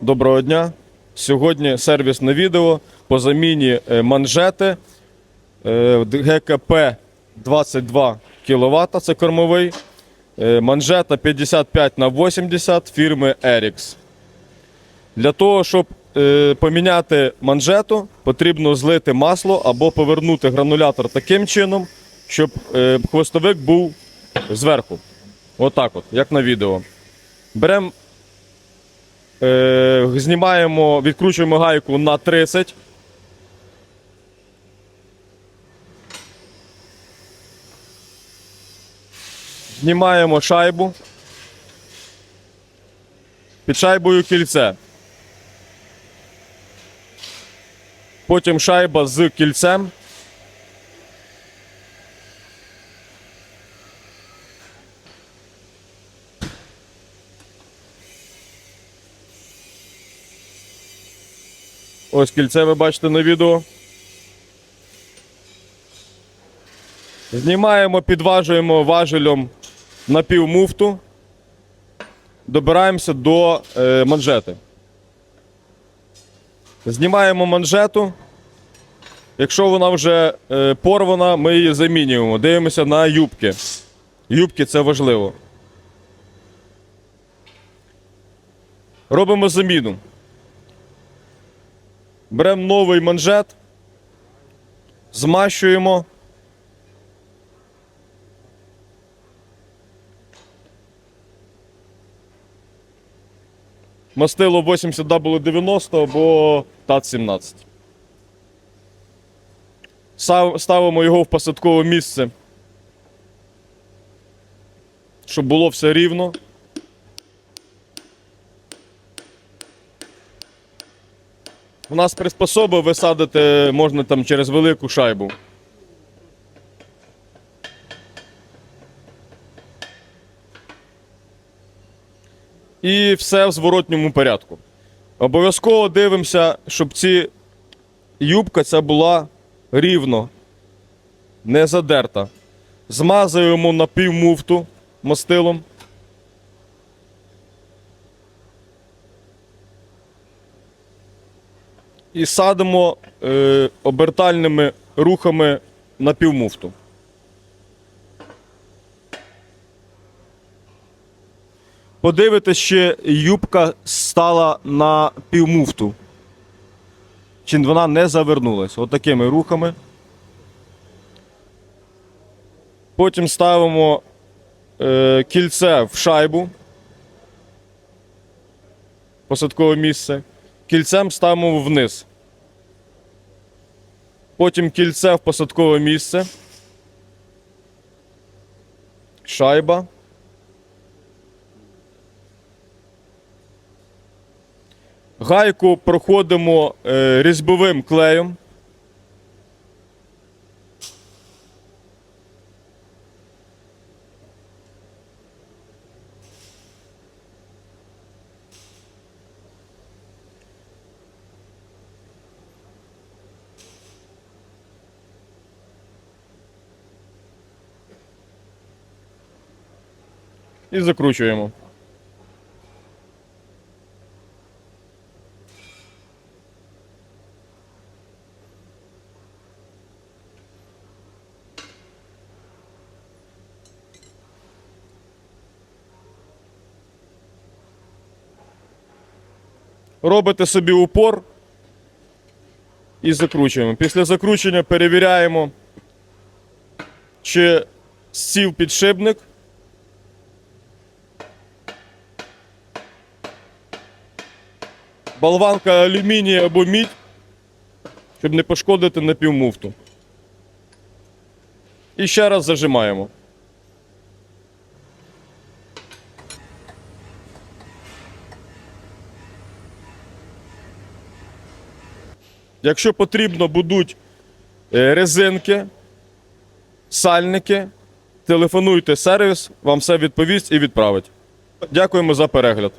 Доброго дня. Сьогодні сервісне відео по заміні е, манжети ГКП 22 кВт, це кормовий. Е, Манжета 55 на 80 фірми Erix. Для того, щоб е, поміняти манжету, потрібно злити масло або повернути гранулятор таким чином, щоб хвостовик був зверху. Отак от, як на відео. Беремо Е, знімаємо, відкручуємо гайку на 30. Знімаємо шайбу. Під шайбою кільце. Потім шайба з кільцем. Ось кільце ви бачите на відео. Знімаємо, підважуємо важелем на півмуфту. Добираємося до е, манжети. Знімаємо манжету. Якщо вона вже е, порвана, ми її замінюємо. Дивимося на юбки. Юбки це важливо. Робимо заміну. Беремо новий манжет, змащуємо. Мастило 80W90 або ТАТ-17. Ставимо його в посадкове місце, щоб було все рівно. У нас приспособи висадити можна там через велику шайбу. І все в зворотньому порядку. Обов'язково дивимося, щоб ці юбка ця була рівно, не задерта. Змазуємо на півмуфту мастилом. І садимо е, обертальними рухами на півмуфту. Подивитись, чи юбка стала на півмуфту. Чи вона не завернулась. Отакими рухами. Потім ставимо е, кільце в шайбу. Посадкове місце кільцем ставимо вниз. Потім кільце в посадкове місце. Шайба. Гайку проходимо е, різьбовим клеєм. І закручуємо. Робите собі упор і закручуємо. Після закручення перевіряємо, чи сів підшипник. Болванка алюмінія або мідь, щоб не пошкодити напівмуфту. І ще раз зажимаємо. Якщо потрібно будуть е, резинки, сальники, телефонуйте сервіс, вам все відповість і відправить. Дякуємо за перегляд.